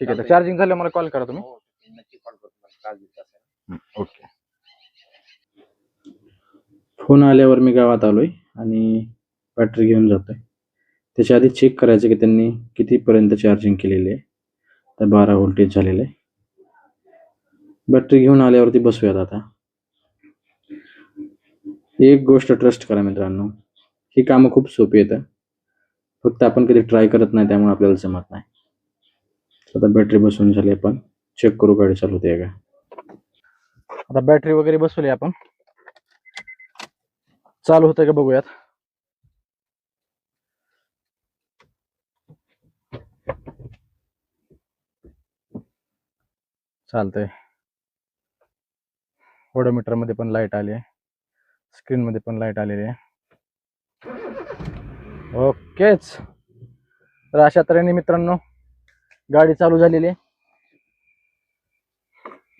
ठीक आहे चार्जिंग झालं मला कॉल करा तुम्ही. हो, नक्की कॉल करतो मला त्रास देत असेल. ओके फोन आल्यावर मी गावात आलोय आणि बॅटरी घेऊन जातोय. त्याच्या आधी चेक करायचं की त्यांनी कितीपर्यंत चार्जिंग केलेली आहे. तर बारा व्होल्टेज झालेलं आहे. बॅटरी घेऊन आल्यावरती बसूयात आता. एक गोष्ट ट्रस्ट करा मित्रांनो ही कामं खूप सोपी येतं फक्त आपण कधी ट्राय करत नाही त्यामुळे आपल्याला जमत नाही. आता बॅटरी बसवून झाली आपण. चेक करू गाडी चालू होते का? आता बॅटरी वगैरे बसवली आपण. चालू होतंय का बघूयात. चालतंय. ओडोमीटरमध्ये पण लाइट आली आहे. स्क्रीन मध्ये पण लाइट आलेली आहे. ओकेच. तर अशा तऱ्हेने मित्रांनो गाडी चालू झालेली आहे.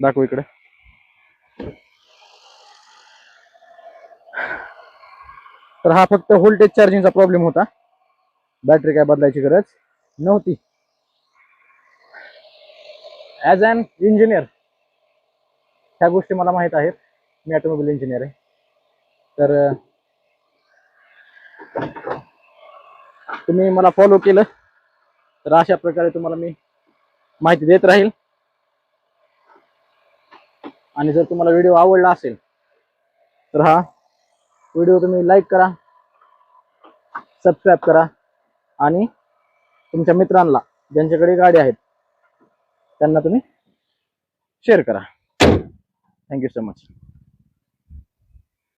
दाखवू इकडे. तर हा फक्त व्होल्टेज चार्जिंगचा प्रॉब्लेम होता. बॅटरी काय बदलायची गरज नव्हती. ॲज अन इंजिनियर ह्या गोष्टी मला माहीत आहेत. मी ऑटोमोबाईल इंजिनियर आहे. तर तुम्ही मला फॉलो केलं. तर अशा प्रकारे तुम्हाला मी माहिती देत राहील. आणि जर तुम्हाला व्हिडिओ आवडला असेल तर हा व्हिडिओ तुम्ही लाईक करा सबस्क्राईब करा आणि तुमच्या मित्रांना ज्यांच्याकडे गाडी आहेत त्यांना तुम्ही शेअर करा. Thank you so much